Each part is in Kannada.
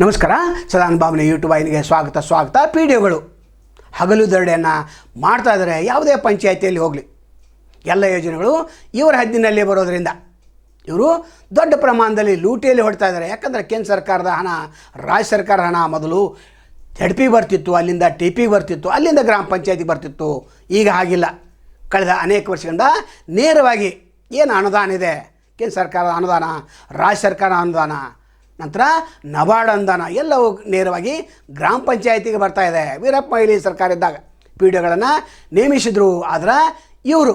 ನಮಸ್ಕಾರ. ಸದಾನ್ ಬಾಬುನ ಯೂಟ್ಯೂಬ್ ವಾಹಿನಿಗೆ ಸ್ವಾಗತ ಸ್ವಾಗತ. ಪಿ ಡಿ ಒಗಳು ಹಗಲು ದರಡೆಯನ್ನು ಮಾಡ್ತಾ ಇದ್ದಾರೆ. ಯಾವುದೇ ಪಂಚಾಯಿತಿಯಲ್ಲಿ ಹೋಗಲಿ. ಎಲ್ಲ ಯೋಜನೆಗಳು ಇವರ ಹದ್ದಿನಲ್ಲೇ ಬರೋದರಿಂದ ಇವರು ದೊಡ್ಡ ಪ್ರಮಾಣದಲ್ಲಿ ಲೂಟಿಯಲ್ಲಿ ಹೊಡ್ತಾ ಇದ್ದಾರೆ. ಯಾಕಂದರೆ ಕೇಂದ್ರ ಸರ್ಕಾರದ ಹಣ, ರಾಜ್ಯ ಸರ್ಕಾರ ಹಣ ಮೊದಲು ಎಡ್ ಪಿ ಬರ್ತಿತ್ತು, ಅಲ್ಲಿಂದ ಟಿ ಪಿ ಬರ್ತಿತ್ತು, ಅಲ್ಲಿಂದ ಗ್ರಾಮ ಪಂಚಾಯತಿ ಬರ್ತಿತ್ತು. ಈಗ ಹಾಗಿಲ್ಲ. ಕಳೆದ ಅನೇಕ ವರ್ಷಗಳಿಂದ ನೇರವಾಗಿ ಏನು ಅನುದಾನ ಇದೆ? ಕೇಂದ್ರ ಸರ್ಕಾರದ ಅನುದಾನ, ರಾಜ್ಯ ಸರ್ಕಾರ ಅನುದಾನ ನಂತರ ನಬಾರ್ಡ್ ಅನುದಾನ ಎಲ್ಲವೂ ನೇರವಾಗಿ ಗ್ರಾಮ ಪಂಚಾಯತಿಗೆ ಬರ್ತಾ ಇದೆ. ವೀರಪ್ಪ ಮೊಯ್ಲಿ ಸರ್ಕಾರ ಇದ್ದಾಗ ಪಿ ಡಿಗಳನ್ನು ನೇಮಿಸಿದ್ರು. ಆದ್ರೆ ಇವರು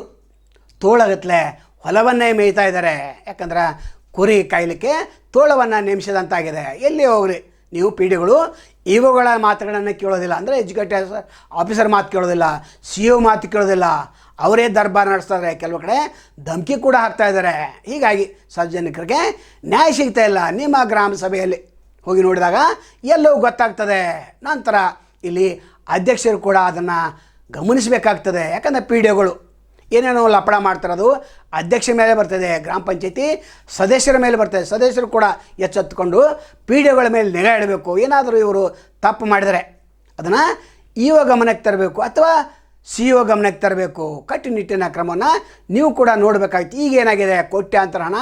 ತೋಳಗತ್ಲೆ ಹೊಲವನ್ನೇ ಮೇಯ್ತಾ ಇದ್ದಾರೆ. ಯಾಕಂದ್ರೆ ಕುರಿ ಕಾಯಲಿಕ್ಕೆ ತೋಳವನ್ನು ನೇಮಿಸಿದಂತಾಗಿದೆ. ಎಲ್ಲಿ ಹೋಗ್ರಿ ನೀವು ಪಿ ಡಿಗಳು ಇವುಗಳ ಮಾತುಗಳನ್ನು ಕೇಳೋದಿಲ್ಲ. ಅಂದರೆ ಎಜುಕೇಟೆಡ್ ಆಫೀಸರ್ ಮಾತು ಕೇಳೋದಿಲ್ಲ, ಸಿ ಮಾತು ಕೇಳೋದಿಲ್ಲ. ಅವರೇ ದರ್ಬಾರ್ ನಡೆಸ್ತಾರೆ ಕೆಲವು ಕಡೆ. ಧಮಕಿ ಕೂಡ ಹಾಕ್ತಾ ಇದ್ದಾರೆ. ಹೀಗಾಗಿ ಸಾರ್ವಜನಿಕರಿಗೆ ನ್ಯಾಯ ಸಿಗ್ತಾ ಇಲ್ಲ. ನಿಮ್ಮ ಗ್ರಾಮ ಸಭೆಯಲ್ಲಿ ಹೋಗಿ ನೋಡಿದಾಗ ಎಲ್ಲವೂ ಗೊತ್ತಾಗ್ತದೆ. ನಂತರ ಇಲ್ಲಿ ಅಧ್ಯಕ್ಷರು ಕೂಡ ಅದನ್ನು ಗಮನಿಸಬೇಕಾಗ್ತದೆ. ಯಾಕಂದರೆ ಪಿ ಡಿಒಗಳು ಏನೇನೋ ಲಪಡ ಮಾಡ್ತಿರೋದು ಅಧ್ಯಕ್ಷರ ಮೇಲೆ ಬರ್ತದೆ, ಗ್ರಾಮ ಪಂಚಾಯತಿ ಸದಸ್ಯರ ಮೇಲೆ ಬರ್ತದೆ. ಸದಸ್ಯರು ಕೂಡ ಎಚ್ಚೆತ್ತುಕೊಂಡು ಪಿ ಡಿಒಗಳ ಮೇಲೆ ನಿಗಾ ಇಡಬೇಕು. ಏನಾದರೂ ಇವರು ತಪ್ಪು ಮಾಡಿದರೆ ಅದನ್ನು ಈವ ಗಮನಕ್ಕೆ ತರಬೇಕು. ಅಥವಾ ಸಿ ಒ ಗಮನಕ್ಕೆ ತರಬೇಕು. ಕಟ್ಟುನಿಟ್ಟಿನ ಕ್ರಮವನ್ನು ನೀವು ಕೂಡ ನೋಡಬೇಕಾಗಿತ್ತು ಈಗ ಏನಾಗಿದೆ? ಕೋಟ್ಯಾಂತರ ಹಣ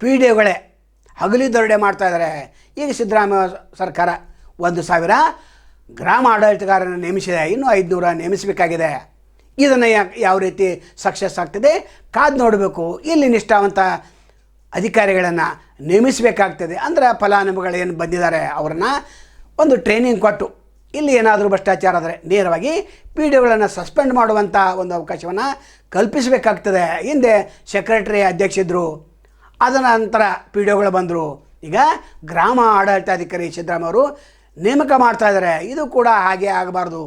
ಪಿ ಡಿ ಒಗಳೇ ಹಗಲಿ ದೊರಡೆ ಮಾಡ್ತಾಯಿದ್ದಾರೆ ಈಗ ಸಿದ್ದರಾಮಯ್ಯ ಸರ್ಕಾರ ಒಂದು ಸಾವಿರ ಗ್ರಾಮ ಆಡಳಿತಗಾರನ ನೇಮಿಸಿದೆ. ಇನ್ನೂ ಐದುನೂರ ನೇಮಿಸಬೇಕಾಗಿದೆ. ಇದನ್ನು ಯಾವ ರೀತಿ ಸಕ್ಸಸ್ ಆಗ್ತದೆ? ಕಾದು ನೋಡಬೇಕು. ಇಲ್ಲಿ ನಿಷ್ಠಾವಂತ ಅಧಿಕಾರಿಗಳನ್ನು ನೇಮಿಸಬೇಕಾಗ್ತದೆ. ಅಂದರೆ ಫಲಾನುಭವಿಗಳು ಏನು ಬಂದಿದ್ದಾರೆ? ಅವರನ್ನು ಒಂದು ಟ್ರೈನಿಂಗ್ ಕೊಟ್ಟು ಇಲ್ಲಿ ಏನಾದರೂ ಭ್ರಷ್ಟಾಚಾರ ಆದರೆ ನೇರವಾಗಿ ಪಿ ಡಿ ಒಗಳನ್ನು ಸಸ್ಪೆಂಡ್ ಮಾಡುವಂಥ ಒಂದು ಅವಕಾಶವನ್ನು ಕಲ್ಪಿಸಬೇಕಾಗ್ತದೆ. ಹಿಂದೆ ಸೆಕ್ರೆಟರಿ ಅಧ್ಯಕ್ಷಿದ್ರು ಅದ ನಂತರ ಪಿ ಡಿ ಒಗಳು ಬಂದರು. ಈಗ ಗ್ರಾಮ ಆಡಳಿತಾಧಿಕಾರಿ ಸಿದ್ದರಾಮಯ್ಯ ಅವರು ನೇಮಕ ಮಾಡ್ತಾ ಇದ್ದಾರೆ. ಇದು ಕೂಡ ಹಾಗೆ ಆಗಬಾರ್ದು.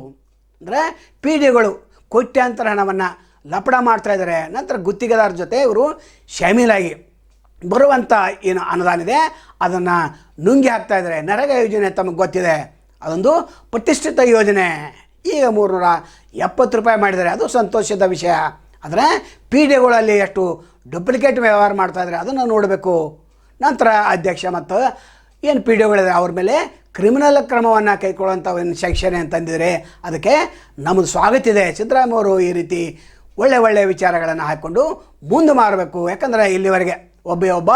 ಅಂದರೆ ಪಿ ಡಿ ಒಗಳು ಕೋಟ್ಯಾಂತರ ಹಣವನ್ನು ಲಪಡ ಮಾಡ್ತಾ ಇದ್ದಾರೆ. ನಂತರ ಗುತ್ತಿಗೆದಾರ ಜೊತೆ ಇವರು ಶಾಮೀಲಾಗಿ ಬರುವಂಥ ಏನು ಅನುದಾನ ಇದೆ, ಅದನ್ನು ನುಂಗಿ ಹಾಕ್ತಾ ಇದ್ದಾರೆ. ನರೇಗಾ ಯೋಜನೆ ತಮಗೆ ಗೊತ್ತಿದೆ. ಅದೊಂದು ಪ್ರತಿಷ್ಠಿತ ಯೋಜನೆ. ಈಗ ಮೂರುನೂರ ಎಪ್ಪತ್ತು ರೂಪಾಯಿ ಮಾಡಿದ್ದಾರೆ. ಅದು ಸಂತೋಷದ ವಿಷಯ. ಆದರೆ ಪಿ ಡಿಗಳಲ್ಲಿ ಎಷ್ಟು ಡೂಪ್ಲಿಕೇಟ್ ವ್ಯವಹಾರ ಮಾಡ್ತಾ ಇದ್ದಾರೆ ಅದನ್ನು ನೋಡಬೇಕು. ನಂತರ ಅಧ್ಯಕ್ಷ ಮತ್ತು ಏನು ಪಿ ಡಿಗಳಿದೆ ಅವ್ರ ಮೇಲೆ ಕ್ರಿಮಿನಲ್ ಕ್ರಮವನ್ನು ಕೈಗೊಳ್ಳುವಂಥ ಒಂದು ಸೆಕ್ಷನ್ ಅಂತಂದಿದ್ರೆ ಅದಕ್ಕೆ ನಮ್ಮದು ಸ್ವಾಗತ ಇದೆ. ಸಿದ್ದರಾಮಯ್ಯ ಅವರು ಈ ರೀತಿ ಒಳ್ಳೆ ಒಳ್ಳೆಯ ವಿಚಾರಗಳನ್ನು ಹಾಕ್ಕೊಂಡು ಮುಂದೆ ಮಾರಬೇಕು. ಯಾಕಂದರೆ ಇಲ್ಲಿವರೆಗೆ ಒಬ್ಬ ಒಬ್ಬ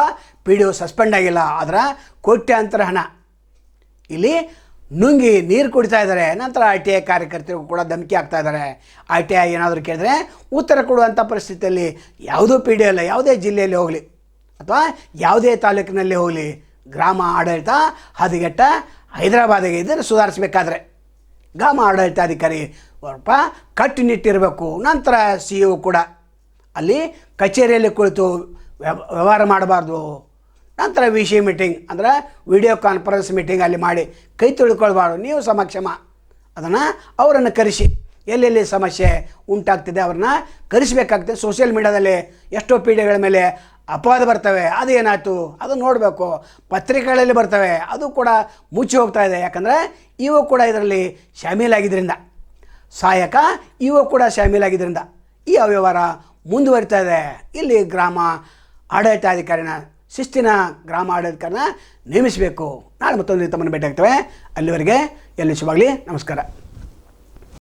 ಪಿ ಡಿ ಒ ಸಸ್ಪೆಂಡ್ ಆಗಿಲ್ಲ. ಆದರೆ ಕೋಟ್ಯಾಂತರ ಹಣ. ಇಲ್ಲಿ ನುಂಗಿ ನೀರು ಕುಡಿತಾ ಇದ್ದಾರೆ. ನಂತರ ಐ ಟಿ ಐ ಕಾರ್ಯಕರ್ತರಿಗೂ ಕೂಡ ಧಮಕಿ ಆಗ್ತಾ ಇದ್ದಾರೆ. ಐ ಟಿ ಐ ಏನಾದರೂ ಕೇಳಿದ್ರೆ ಉತ್ತರ ಕೊಡುವಂಥ ಪರಿಸ್ಥಿತಿಯಲ್ಲಿ ಯಾವುದೂ ಪಿ ಡಿ ಅಲ್ಲ, ಯಾವುದೇ ಜಿಲ್ಲೆಯಲ್ಲಿ ಹೋಗಲಿ ಅಥವಾ ಯಾವುದೇ ತಾಲೂಕಿನಲ್ಲಿ ಹೋಗಲಿ, ಗ್ರಾಮ ಆಡಳಿತ ಹದಗೆಟ್ಟ ಹೈದರಾಬಾದಿಗೆ ಇದನ್ನು ಸುಧಾರಿಸಬೇಕಾದ್ರೆ. ಗ್ರಾಮ ಆಡಳಿತಾಧಿಕಾರಿ ಸ್ವಲ್ಪ ಕಟ್ಟುನಿಟ್ಟಿರಬೇಕು. ನಂತರ ಸಿ ಇ ಕೂಡ ಅಲ್ಲಿ ಕಚೇರಿಯಲ್ಲಿ ಕುಳಿತು ವ್ಯವ- ವ್ಯವಹಾರ ಮಾಡಬಾರ್ದು. ನಂತರ ವಿ ಸಿ ಮೀಟಿಂಗ್ ಅಂದರೆ ವಿಡಿಯೋ ಕಾನ್ಫರೆನ್ಸ್ ಮೀಟಿಂಗ್ ಅಲ್ಲಿ ಮಾಡಿ ಕೈ ತೊಳ್ಕೊಳ್ಬಾರ್ದು. ನೀವು ಸಮಕ್ಷಮ. ಅದನ್ನು ಅವರನ್ನು ಕರೆಸಿ. ಎಲ್ಲೆಲ್ಲಿ ಸಮಸ್ಯೆ ಉಂಟಾಗ್ತಿದೆ ಅವ್ರನ್ನ ಕರೆಸಬೇಕಾಗ್ತದೆ. ಸೋಷಿಯಲ್ ಮೀಡ್ಯಾದಲ್ಲಿ ಎಷ್ಟೋ ಪೀಡೆಗಳ ಮೇಲೆ ಅಪವಾದ ಬರ್ತವೆ. ಅದು ಏನಾಯಿತು? ಅದು ನೋಡಬೇಕು. ಪತ್ರಿಕೆಗಳಲ್ಲಿ ಬರ್ತವೆ. ಅದು ಕೂಡ ಮುಚ್ಚಿ ಹೋಗ್ತಾ ಇದೆ. ಯಾಕಂದರೆ ಇವು ಕೂಡ ಇದರಲ್ಲಿ ಶಾಮೀಲಾಗಿದ್ದರಿಂದ ಸಹಾಯಕ ಇವು ಕೂಡ ಶಾಮೀಲಾಗಿದ್ದರಿಂದ ಈ ಅವ್ಯವಹಾರ ಮುಂದುವರಿತಾ ಇದೆ. ಇಲ್ಲಿ ಗ್ರಾಮ ಆಡಳಿತಾಧಿಕಾರಿನ ಶಿಸ್ತಿನ ಗ್ರಾಮ ಆಡಳಿತಕಾರನ ನೇಮಿಸಬೇಕು. ನಾಳೆ ಮತ್ತೊಂದು ತಮ್ಮನ್ನು ಭೇಟಿ ಆಗ್ತೇವೆ ಅಲ್ಲಿವರೆಗೆ ಎಲ್ಲಿ ಶುಭಾಗಲಿ ನಮಸ್ಕಾರ.